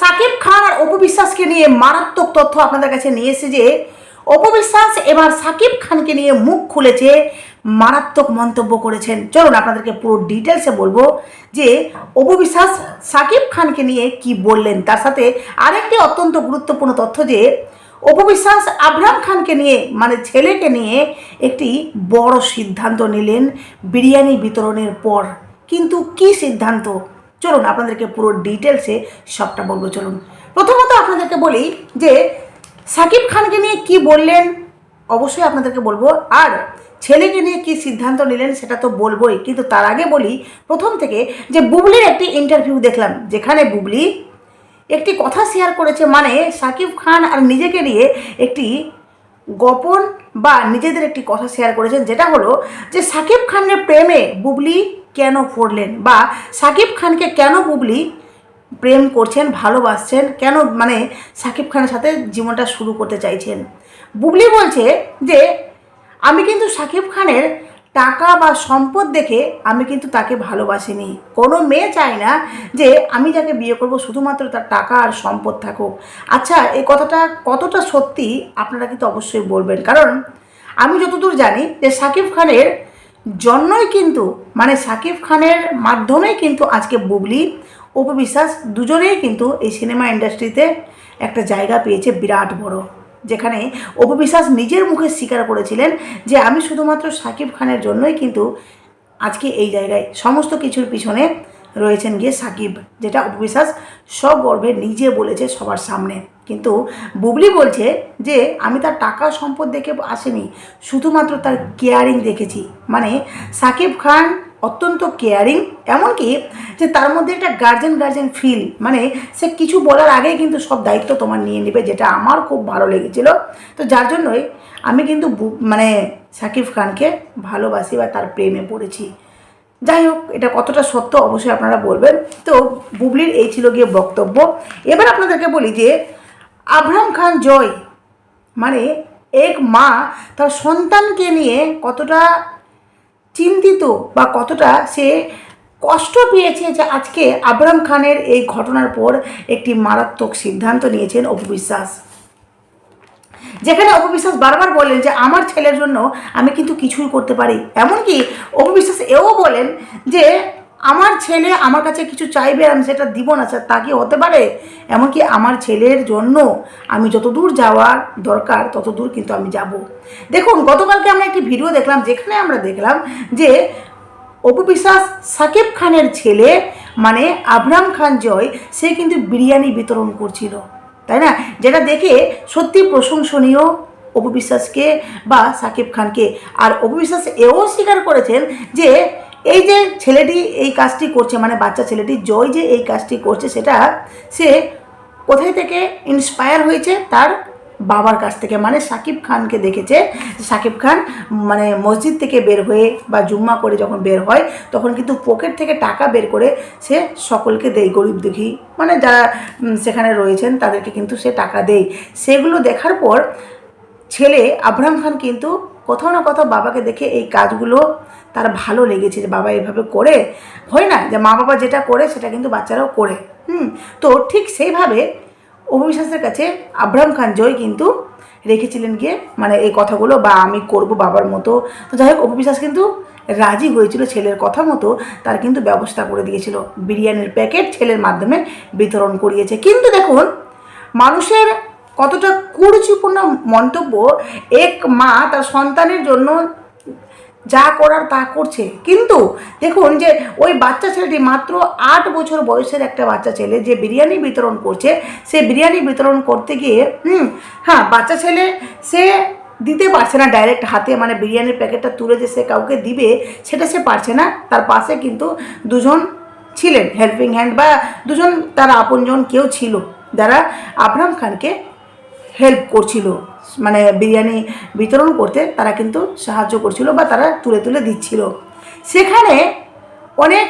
সাকিব খান আর অপবিশ্বাসকে নিয়ে মারাত্মক তথ্য আপনাদের কাছে নিয়ে এসে যে অপবিশ্বাস এবার সাকিব খানকে নিয়ে মুখ খুলেছে, মারাত্মক মন্তব্য করেছেন। চলুন আপনাদেরকে পুরো ডিটেলসে বলব যে অপবিশ্বাস সাকিব খানকে নিয়ে কি বললেন। তার সাথে আরেকটি অত্যন্ত গুরুত্বপূর্ণ তথ্য যে অপবিশ্বাস আবরাম খানকে নিয়ে মানে ছেলেকে নিয়ে একটি বড় সিদ্ধান্ত নিলেন বিরিয়ানি বিতরণের পর। কিন্তু কি সিদ্ধান্ত? চলুন আপনাদেরকে পুরো ডিটেলসে সবটা বলব, চলুন। প্রথমত আপনাদেরকে বলি যে, সাকিব খানকে নিয়ে কি বললেন, অবশ্যই আপনাদেরকে বলব। আর ছেলেকে নিয়ে কি সিদ্ধান্ত নিলেন, সেটা তো বলবোই। কিন্তু তার আগে বলি, প্রথম থেকে যে বুবলির একটি ইন্টারভিউ দেখলাম, যেখানে বুবলি একটি কথা শেয়ার করেছে মানে সাকিব খান আর নিজেকে নিয়ে একটি গোপন বা নিজেদের একটি কথা শেয়ার করেছেন, যেটা হলো যে সাকিব খানের প্রেমে বুবলি কেন পড়লেন বা সাকিব খানকে কেন বুবলি প্রেম করছেন, ভালোবাসছেন? কেন মানে সাকিব খানের সাথে জীবনটা শুরু করতে চাইছেন? বুবলি বলছে যে, আমি কিন্তু সাকিব খানের টাকা বা সম্পদ দেখে আমি কিন্তু তাকে ভালোবাসিনি। কোনো মেয়ে চায় না যে আমি যাকে বিয়ে করব শুধুমাত্র তার টাকা আর সম্পদ থাকুক। আচ্ছা এই কথাটা কতটা সত্যি আপনারা কিন্তু অবশ্যই বলবেন। কারণ আমি যতদূর জানি যে সাকিব খানের জন্যই কিন্তু মানে সাকিব খানের মাধ্যমেই কিন্তু আজকে বুবলি অপবিশ্বাস দুজনেই কিন্তু এই সিনেমা ইন্ডাস্ট্রিতে একটা জায়গা পেয়েছে বিরাট বড়। যেখানে অপবিশ্বাস নিজের মুখে স্বীকার করেছিলেন যে, আমি শুধুমাত্র সাকিব খানের জন্যই কিন্তু আজকে এই জায়গায় সমস্ত কিছুর পিছনে রয়েছেন গিয়ে সাকিব। যেটা অপবিশ্বাস সগর্বে নিজে বলেছে সবার সামনে। কিন্তু বুবলি বলছে যে, আমি তার টাকা সম্পদ দেখে আসিনি, শুধুমাত্র তার কেয়ারিং দেখেছি। মানে সাকিব খান অত্যন্ত কেয়ারিং এমনকি যে তার মধ্যে একটা গার্জেন গার্জেন ফিল মানে সে কিছু বলার আগেই কিন্তু সব দায়িত্ব তোমার নিয়ে নেবে, যেটা আমার খুব ভালো লেগেছিল। তো যার জন্যই আমি কিন্তু মানে সাকিব খানকে ভালোবাসি বা তার প্রেমে পড়েছি। যাই হোক, এটা কতটা সত্য অবশ্যই আপনারা বলবেন। তো বুবলির এই ছিল গিয়ে বক্তব্য। এবার আপনাদেরকে বলি যে আবরাম খান জয়। মানে এক মা তার সন্তানকে নিয়ে কতটা চিন্তিত বা কতটা সে কষ্ট পেয়েছে যে আজকে আবরাম খানের এই ঘটনার পর একটি মারাত্মক সিদ্ধান্ত নিয়েছেন অপবিশ্বাস যেখানে অপবিশ্বাস বারবার বলেন যে, আমার ছেলের জন্য আমি কিন্তু কিছুই করতে পারি। এমনকি অপবিশ্বাস এও বলেন যে আমার ছেলে আমার কাছে কিছু চাইবে, আমি সেটা দিব না স্যার তা কি হতে পারে? এমনকি আমার ছেলের জন্য আমি যত দূর যাওয়ার দরকার তত দূর কিন্তু আমি যাব। দেখুন, গতকালকে আমরা একটি ভিডিও দেখলাম, যেখানে আমরা দেখলাম যে অপবিশ্বাস সাকিব খানের ছেলে মানে আবরাম খান জয়, সে কিন্তু বিরিয়ানি বিতরণ করছিল, তাই না? যেটা দেখে সত্যি প্রশংসনীয় অপবিশ্বাসকে বা সাকিব খানকে। আর অপবিশ্বাস এও স্বীকার করেছেন যে এই যে ছেলেটি এই কাজটি করছে মানে বাচ্চা ছেলেটি জয় যে এই কাজটি করছে, সেটা সে কোথায় থেকে ইন্সপায়ার হয়েছে? তার বাবার কাছ থেকে। মানে সাকিব খানকে দেখেছে। সাকিব খান মানে মসজিদ থেকে বের হয়ে বা জুম্মা করে যখন বের হয়, তখন কিন্তু পকেট থেকে টাকা বের করে সে সকলকে দেয়, গরিব দুঃখী। মানে যারা সেখানে রয়েছেন, তাদেরকে কিন্তু সে টাকা দেয়। সেগুলো দেখার পর ছেলে আব্রাহাম খান কিন্তু কোথাও না কোথাও বাবাকে দেখে এই কাজগুলো তার ভালো লেগেছে যে বাবা এভাবে করে। হয় না যে মা বাবা যেটা করে সেটা কিন্তু বাচ্চারাও করে। হুম, তো ঠিক সেইভাবে অভিশ্বাসের কাছে আব্রাহাম খান জয় কিন্তু রেখেছিলেন গিয়ে মানে এই কথাগুলো বা আমি করব বাবার মতো। তো যাই হোক অভিশ্বাস কিন্তু রাজি হয়েছিল ছেলের কথা মতো, তার কিন্তু ব্যবস্থা করে দিয়েছিল। বিরিয়ানির প্যাকেট ছেলের মাধ্যমে বিতরণ করিয়েছে। কিন্তু দেখুন, মানুষের কতটা কুরুচিপূর্ণ মন্তব্য, এক মা তার সন্তানের জন্য যা করার তা করছে। কিন্তু দেখুন যে ওই বাচ্চা ছেলেটি মাত্র আট বছর বয়সের একটা বাচ্চা ছেলে যে বিরিয়ানি বিতরণ করছে, সে বিরিয়ানি বিতরণ করতে গিয়ে, হুম হ্যাঁ বাচ্চা ছেলে সে দিতে পারছে না ডাইরেক্ট হাতে মানে বিরিয়ানির প্যাকেটটা তুলে যে সে কাউকে দিবে, সেটা সে পারছে না। তার পাশে কিন্তু দুজন ছিলেন হেল্পিং হ্যান্ড বা দুজন তার আপনজন কেউ ছিল, যারা আবরাম খানকে হেল্প করছিল মানে বিরিয়ানি বিতরণ করতে তারা কিন্তু সাহায্য করছিল বা তারা তুলে তুলে দিচ্ছিল। সেখানে অনেক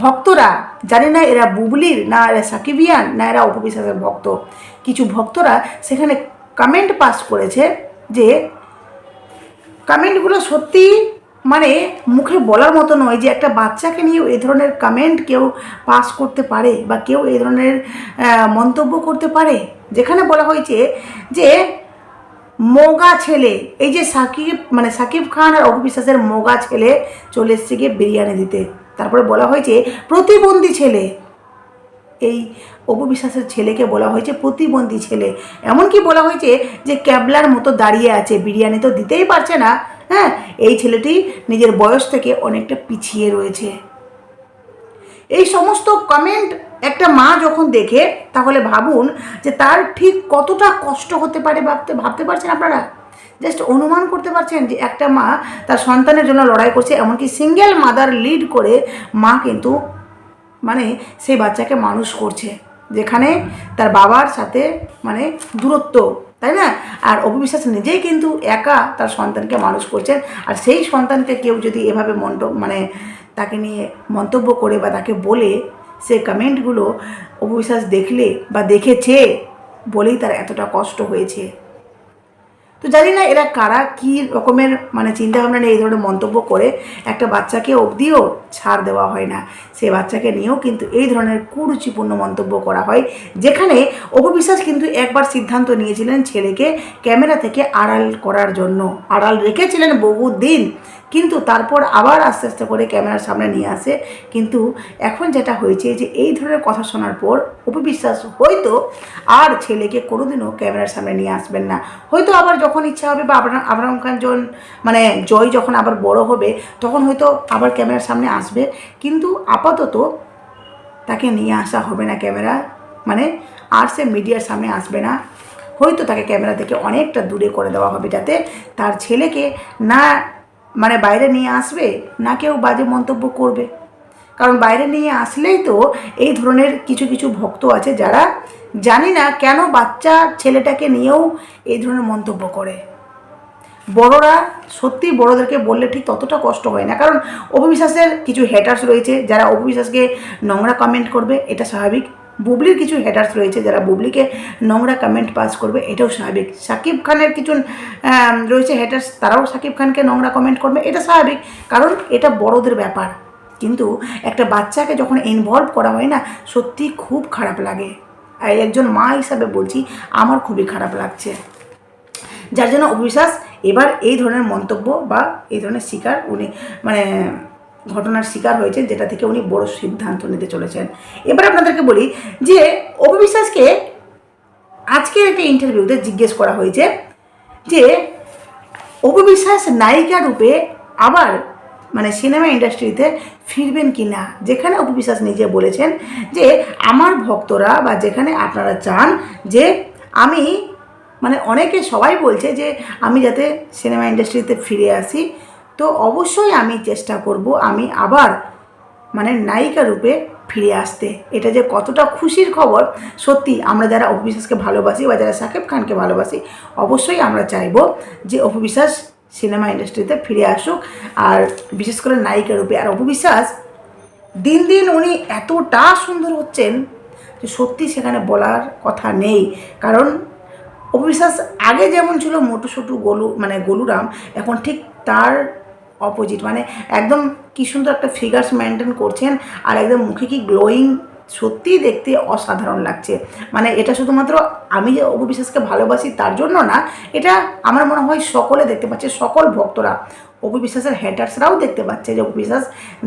ভক্তরা, জানি না এরা বুবলির না এরা সাকিবিয়ান না এরা অপবিশ্বাসের ভক্ত, কিছু ভক্তরা সেখানে কমেন্ট পাস করেছে যে কমেন্টগুলো সত্যি মানে মুখে বলার মতো নয় যে একটা বাচ্চাকে নিয়েও এ ধরনের কমেন্ট কেউ পাস করতে পারে বা কেউ এ ধরনের মন্তব্য করতে পারে। যেখানে বলা হয়েছে যে মোগা ছেলে, এই যে সাকিব মানে সাকিব খান আর অপু বিশ্বাসের মোগা ছেলে চলে এসছে গিয়ে বিরিয়ানি দিতে। তারপরে বলা হয়েছে প্রতিবন্ধী ছেলে। এই অপু বিশ্বাসের ছেলেকে বলা হয়েছে প্রতিবন্ধী ছেলে। এমনকি বলা হয়েছে যে ক্যাবলার মতো দাঁড়িয়ে আছে, বিরিয়ানি তো দিতেই পারছে না। হ্যাঁ এই ছেলেটি নিজের বয়স থেকে অনেকটা পিছিয়ে রয়েছে। এই সমস্ত কমেন্ট একটা মা যখন দেখে, তাহলে ভাবুন যে তার ঠিক কতটা কষ্ট হতে পারে ভাবতে ভাবতে পারছেন আপনারা? জাস্ট অনুমান করতে পারছেন যে একটা মা তার সন্তানের জন্য লড়াই করছে, এমনকি সিঙ্গেল মাদার লিড করে মা কিন্তু মানে সেই বাচ্চাকে মানুষ করছে, যেখানে তার বাবার সাথে মানে দূরত্ব, তাই না? আর অবিশ্বাস নিজেই কিন্তু একা তার সন্তানকে মানুষ করছেন। আর সেই সন্তানকে কেউ যদি এভাবে মন্ত মানে তাকে নিয়ে মন্তব্য করে বা তাকে বলে, সে কমেন্টগুলো অবিশ্বাস দেখলে বা দেখেছে বলেই তার এতটা কষ্ট হয়েছে। তো জানি না এরা কারা, কী রকমের মানে চিন্তাভাবনা নিয়ে এই ধরনের মন্তব্য করে একটা বাচ্চাকে অবধিও ছাড় দেওয়া হয় না। সে বাচ্চাকে নিয়েও কিন্তু এই ধরনের কুরুচিপূর্ণ মন্তব্য করা হয়, যেখানে অপবিশ্বাস কিন্তু একবার সিদ্ধান্ত নিয়েছিলেন ছেলেকে ক্যামেরা থেকে আড়াল করার জন্য। আড়াল রেখেছিলেন বহুদিন। কিন্তু তারপর আবার আস্তে আস্তে করে ক্যামেরার সামনে নিয়ে আসে। কিন্তু এখন যেটা হয়েছে যে এই ধরনের কথা শোনার পর অপবিশ্বাস হয়তো আর ছেলেকে কোনোদিনও ক্যামেরার সামনে নিয়ে আসবেন না। হয়তো আবার যখন ইচ্ছা হবে বা আবরাম আবরাম খান জন মানে জয় যখন আবার বড় হবে, তখন হয়তো আবার ক্যামেরার সামনে আসবে। কিন্তু আপাতত তাকে নিয়ে আসা হবে না ক্যামেরা। মানে আর সে মিডিয়ার সামনে আসবে না। হয়তো তাকে ক্যামেরা থেকে অনেকটা দূরে করে দেওয়া হবে যাতে তার ছেলেকে না মানে বাইরে নিয়ে আসবে না কেউ বাজে মন্তব্য করবে। কারণ বাইরে নিয়ে আসলেই তো এই ধরনের কিছু কিছু ভক্ত আছে যারা জানি না কেন বাচ্চা ছেলেটাকে নিয়েও এই ধরনের মন্তব্য করে। বড়রা সত্যি বড়দেরকে বললে ঠিক ততটা কষ্ট হয় না। কারণ অবিশ্বাসের কিছু হেটার্স রয়েছে যারা অবিশ্বাসকে নোংরা কমেন্ট করবে, এটা স্বাভাবিক। বুবলির কিছু হেটার্স রয়েছে যারা বুবলিকে নোংরা কমেন্ট পাস করবে, এটাও স্বাভাবিক। সাকিব খানের কিছু রয়েছে হেটার্স তারাও সাকিব খানকে নোংরা কমেন্ট করবে, এটা স্বাভাবিক। কারণ এটা বড়দের ব্যাপার। কিন্তু একটা বাচ্চাকে যখন ইনভলভ করা হয় না, সত্যি খুব খারাপ লাগে। আর একজন মা হিসাবে বলছি, আমার খুবই খারাপ লাগছে। যার জন্য অবিশ্বাস এবার এই ধরনের মন্তব্য বা এই ধরনের শিকার উনি মানে ঘটনার শিকার হয়েছে যেটা থেকে উনি বড় সিদ্ধান্ত নিতে চলেছেন। এবার আপনাদেরকে বলি যে অবিশ্বাসকে আজকের একটা ইন্টারভিউতে জিজ্ঞেস করা হয়েছে যে অপবিশ্বাস নায়িকা রূপে আবার মানে সিনেমা ইন্ডাস্ট্রিতে ফিরবেন কি না যেখানে অপবিশ্বাস নিজে বলেছেন যে, আমার ভক্তরা বা যেখানে আপনারা চান যে, আমি মানে অনেকে সবাই বলছে যে, আমি যাতে সিনেমা ইন্ডাস্ট্রিতে ফিরে আসি তো অবশ্যই আমি চেষ্টা করব আমি আবার মানে নায়িকা রূপে ফিরে আসতে। এটা যে কতটা খুশির খবর, সত্যি আমরা যারা অপবিশ্বাসকে ভালোবাসি বা যারা সাকিব খানকে ভালোবাসি, অবশ্যই আমরা চাইব যে অপবিশ্বাস সিনেমা ইন্ডাস্ট্রিতে ফিরে আসুক। আর বিশেষ করে নায়িকা রূপে। আর অপবিশ্বাস দিন দিন উনি এতটা সুন্দর হচ্ছেন যে সত্যি সেখানে বলার কথা নেই। কারণ অবিশ্বাস আগে যেমন ছিল মোটু সোটু গোলু মানে গোলুরাম, এখন ঠিক তার অপোজিট মানে একদম কি সুন্দর একটা ফিগার্স মেনটেন করছেন আর একদম মুখে কি গ্লোয়িং সত্যিই দেখতে অসাধারণ লাগছে। মানে এটা শুধুমাত্র আমি যে অপবিশ্বাসকে ভালোবাসি তার জন্য না, এটা আমার মনে হয় সকলে দেখতে পাচ্ছে, সকল ভক্তরা। অপবিশ্বাসের হ্যাটার্সরাও দেখতে পাচ্ছে যে অপবিশ্বাস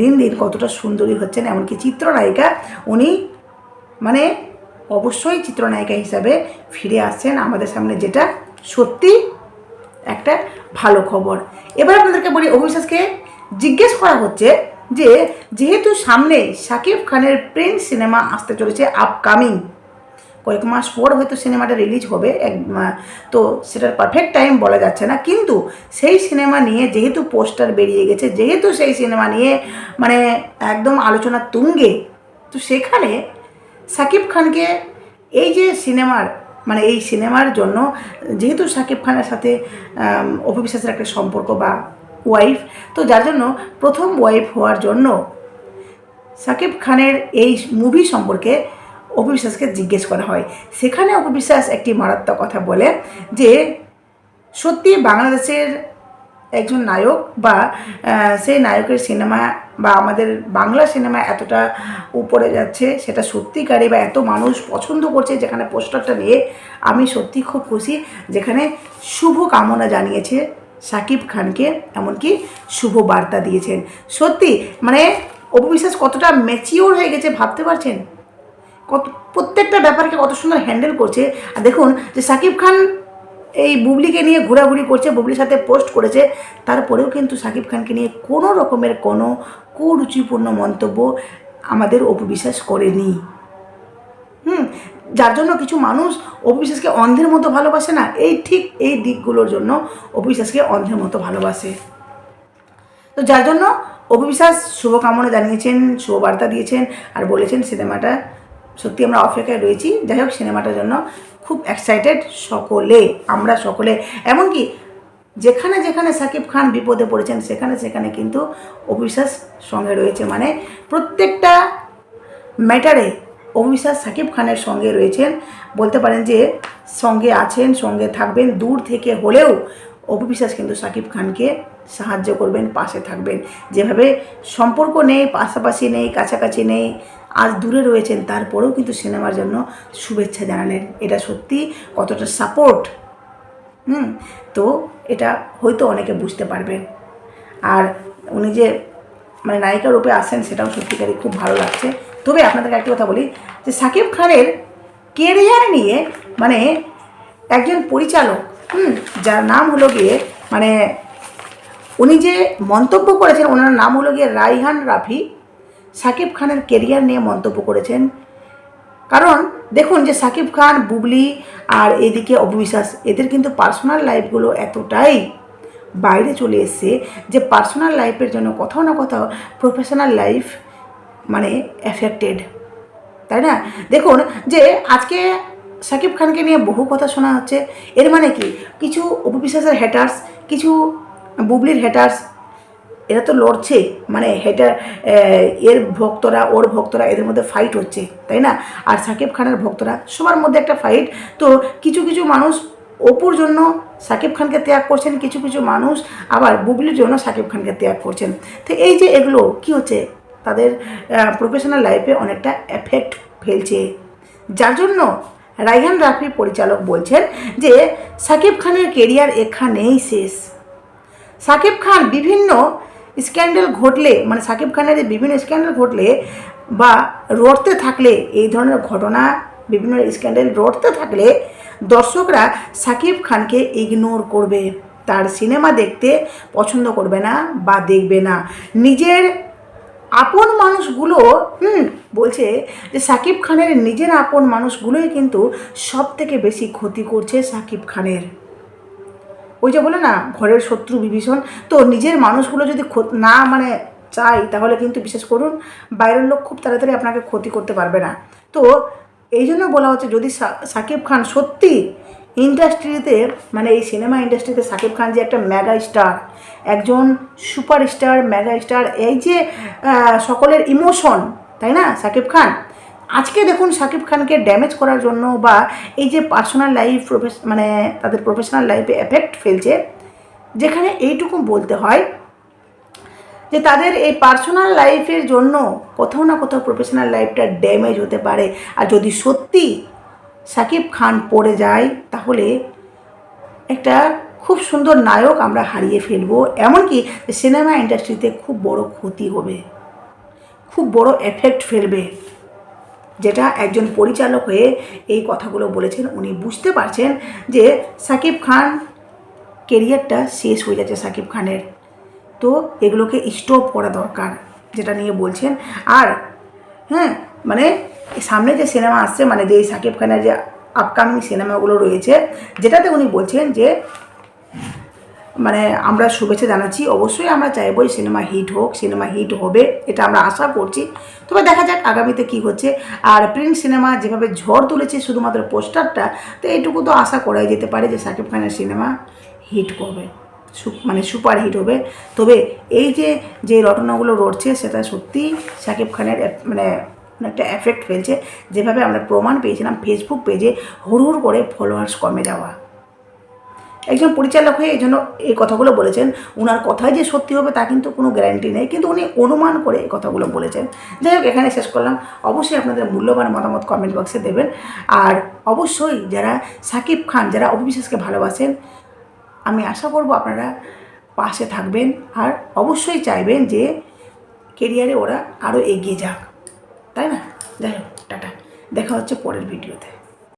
দিন দিন কতটা সুন্দরী হচ্ছেন, এমনকি চিত্রনায়িকা উনি মানে অবশ্যই চিত্রনায়িকা হিসাবে ফিরে আসছেন আমাদের সামনে, যেটা সত্যি একটা ভালো খবর। এবার আপনাদেরকে বলি অভিশ্বাসকে জিজ্ঞেস করা হচ্ছে যে, যেহেতু সামনে শাকিব খানের প্রিন্ট সিনেমা আসতে চলেছে আপকামিং কয়েক মাস পর হয়তো সিনেমাটা রিলিজ হবে, এক তো সেটার পারফেক্ট টাইম বলা যাচ্ছে না। কিন্তু সেই সিনেমা নিয়ে যেহেতু পোস্টার বেরিয়ে গেছে, যেহেতু সেই সিনেমা নিয়ে মানে একদম আলোচনা তুঙ্গে, তো সেখানে সাকিব খানকে এই যে সিনেমার মানে এই সিনেমার জন্য, যেহেতু শাকিব খানের সাথে অভিবিশ্বাসের একটা সম্পর্ক বা ওয়াইফ তো যার জন্য প্রথম ওয়াইফ হওয়ার জন্য শাকিব খানের এই মুভি সম্পর্কে অপবিশ্বাসকে জিজ্ঞেস করা হয়। সেখানে অপবিশ্বাস একটি মারাত্মক কথা বলে যে, সত্যি বাংলাদেশের একজন নায়ক বা সেই নায়কের সিনেমা বা আমাদের বাংলা সিনেমা এতটা উপরে যাচ্ছে, সেটা সত্যিকারে বা এত মানুষ পছন্দ করছে যেখানে পোস্টারটা নিয়ে আমি সত্যি খুব খুশি। যেখানে শুভ কামনা জানিয়েছে সাকিব খানকে, এমনকি শুভ বার্তা দিয়েছেন। সত্যি মানে অপবিশ্বাস কতটা ম্যাচিওর হয়ে গেছে ভাবতে পারছেন? কত, প্রত্যেকটা ব্যাপারকে কত সুন্দর হ্যান্ডেল করছে। আর দেখুন যে সাকিব খান এই বুবলিকে নিয়ে ঘোরাঘুরি করছে, বুবলির সাথে পোস্ট করেছে। তারপরেও কিন্তু সাকিব খানকে নিয়ে কোনো রকমের কোনো কুরুচিপূর্ণ মন্তব্য আমাদের অপবিশ্বাস করেনি। হুম, যার জন্য কিছু মানুষ অপবিশ্বাসকে অন্ধের মতো ভালোবাসে না, এই ঠিক এই দিকগুলোর জন্য অপবিশ্বাসকে অন্ধের মতো ভালোবাসে। তো যার জন্য অপবিশ্বাস শুভকামনা জানিয়েছেন, শুভবার্তা দিয়েছেন আর বলেছেন সিনেমাটা সত্যি আমরা অপেক্ষায় রয়েছি। যাই হোক, সিনেমাটার জন্য খুব এক্সাইটেড সকলে, আমরা সকলে। এমনকি যেখানে যেখানে সাকিব খান বিপদে পড়েছেন, সেখানে সেখানে কিন্তু অবিশ্বাস সঙ্গে রয়েছে। মানে প্রত্যেকটা ম্যাটারে অবিশ্বাস সাকিব খানের সঙ্গে রয়েছেন। বলতে পারেন যে সঙ্গে আছেন, সঙ্গে থাকবেন, দূর থেকে হলেও অপবিশ্বাস কিন্তু সাকিব খানকে সাহায্য করবেন, পাশে থাকবেন। যেভাবে সম্পর্ক নেই, পাশাপাশি নেই, কাছাকাছি নেই আজ দূরে রয়েছেন, তারপরেও কিন্তু সিনেমার জন্য শুভেচ্ছা জানালেন। এটা সত্যি কতটা সাপোর্ট হুম, তো এটা হয়তো অনেকে বুঝতে পারবেন। আর উনি যে মানে নায়িকা রূপে আসেন সেটাও সত্যিকারই খুব ভালো লাগছে। তবে আপনাদেরকে একটা কথা বলি, যে সাকিব খানের কেরিয়ার নিয়ে মানে একজন পরিচালক, হুম, যার নাম হলো গিয়ে মানে উনি যে মন্তব্য করেছেন, ওনার নাম হলো গিয়ে রাইহান রাফি। সাকিব খানের কেরিয়ার নিয়ে মন্তব্য করেছেন। কারণ দেখুন যে সাকিব খান, বুবলি আর এদিকে অবিশ্বাস এদের কিন্তু পার্সোনাল লাইফগুলো এতটাই বাইরে চলে এসছে যে পার্সোনাল লাইফের জন্য কোথাও না কোথাও প্রফেশনাল লাইফ মানে এফেক্টেড তাই না? দেখুন যে আজকে সাকিব খানকে নিয়ে বহু কথা শোনা হচ্ছে। এর মানে কি? কিছু অপবিশ্বাসের হ্যাটার্স কিছু বুবলির হ্যাটার্স এরা তো লড়ছে মানে হেটার এর ভক্তরা, ওর ভক্তরা এদের মধ্যে ফাইট হচ্ছে, তাই না? আর সাকিব খানের ভক্তরা, সবার মধ্যে একটা ফাইট তো কিছু কিছু মানুষ অপুর জন্য সাকিব খানকে ত্যাগ করছেন, কিছু কিছু মানুষ আবার বুবলির জন্য সাকিব খানকে ত্যাগ করছেন। তো এই যে এগুলো, কি হচ্ছে? তাদের প্রফেশনাল লাইফে অনেকটা এফেক্ট ফেলছে। যার জন্য রাইহান রাফি পরিচালক বলছেন যে, সাকিব খানের কেরিয়ার এখানেই শেষ। সাকিব খান বিভিন্ন স্ক্যান্ডেল ঘটলে মানে সাকিব খানের বিভিন্ন স্ক্যান্ডেল ঘটলে বা রড়তে থাকলে, এই ধরনের ঘটনা, বিভিন্ন স্ক্যান্ডেল রড়তে থাকলে দর্শকরা সাকিব খানকে ইগনোর করবে। তার সিনেমা দেখতে পছন্দ করবে না বা দেখবে না। নিজের আপন মানুষগুলো, হুম, বলছে যে সাকিব খানের নিজের আপন মানুষগুলোই কিন্তু সব থেকে বেশি ক্ষতি করছে সাকিব খানের। ওই যে বলে না, ঘরের শত্রু বিভীষণ। তো নিজের মানুষগুলো যদি না মানে চাই তাহলে কিন্তু বিশেষ করুন, বাইরের লোক খুব তাড়াতাড়ি আপনাকে ক্ষতি করতে পারবে না। তো এই জন্য বলা হচ্ছে, যদি সাকিব খান সত্যি ইন্ডাস্ট্রিতে মানে এই সিনেমা ইন্ডাস্ট্রিতে সাকিব খান যে একটা মেগা স্টার, একজন সুপার স্টার মেগা স্টার, এই যে সকলের ইমোশন, তাই না? সাকিব খান আজকে দেখুন সাকিব খানকে ড্যামেজ করার জন্য বা এই যে পার্সোনাল লাইফ প্রফেস মানে তাদের প্রফেশনাল লাইফে এফেক্ট ফেলছে, যেখানে এইটুকু বলতে হয় যে তাদের এই পার্সোনাল লাইফের জন্য কোথাও না কোথাও প্রফেশনাল লাইফটা ড্যামেজ হতে পারে। আর যদি সত্যি সাকিব খান পড়ে যায়, তাহলে একটা খুব সুন্দর নায়ক আমরা হারিয়ে ফেলব। এমনকি সিনেমা ইন্ডাস্ট্রিতে খুব বড় ক্ষতি হবে। খুব বড় এফেক্ট ফেলবে। যেটা একজন পরিচালক হয়ে এই কথাগুলো বলেছেন, উনি বুঝতে পারছেন যে সাকিব খান কেরিয়ারটা শেষ হয়ে যাচ্ছে সাকিব খানের। তো এগুলোকে স্টপ করা দরকার, যেটা নিয়ে বলছেন। আর হ্যাঁ মানে সামনে যে সিনেমা আসছে মানে যে সাকিব খানের যে আপকামিং সিনেমাগুলো রয়েছে, যেটাতে উনি বলছেন যে মানে আমরা শুভেচ্ছা জানাচ্ছি। অবশ্যই আমরা চাইব সিনেমা হিট হোক, সিনেমা হিট হবে, এটা আমরা আশা করছি। তবে দেখা যাক আগামীতে কি হচ্ছে। আর প্রিন্ট সিনেমা যেভাবে ঝড় তুলেছে শুধুমাত্র পোস্টারটা, তো এইটুকু তো আশা করাই যেতে পারে যে সাকিব খানের সিনেমা হিট করবে মানে সুপার হিট হবে। তবে এই যে যে রটনাগুলো রটছে, সেটা সত্যি সাকিব খানের মানে একটা এফেক্ট ফেলছে। যেভাবে আমরা প্রমাণ পেয়েছিলাম ফেসবুক পেজে হুড় হুড় করে ফলোয়ার্স কমে যাওয়া। একজন পরিচালক হয়ে এই জন্য এই কথাগুলো বলেছেন। ওনার কথাই যে সত্যি হবে তা কিন্তু কোনো গ্যারান্টি নেই। কিন্তু উনি অনুমান করে এই কথাগুলো বলেছেন। যাই হোক, এখানে শেষ করলাম। অবশ্যই আপনাদের মূল্যবান মতামত কমেন্ট বক্সে দেবেন। আর অবশ্যই যারা সাকিব খান, যারা অবিশ্বাসকে ভালোবাসেন, আমি আশা করব আপনারা পাশে থাকবেন। আর অবশ্যই চাইবেন যে কেরিয়ারে ওরা আরও এগিয়ে যাক। তাই না? যাই হোক, টাটা। দেখা হচ্ছে পরের ভিডিওতে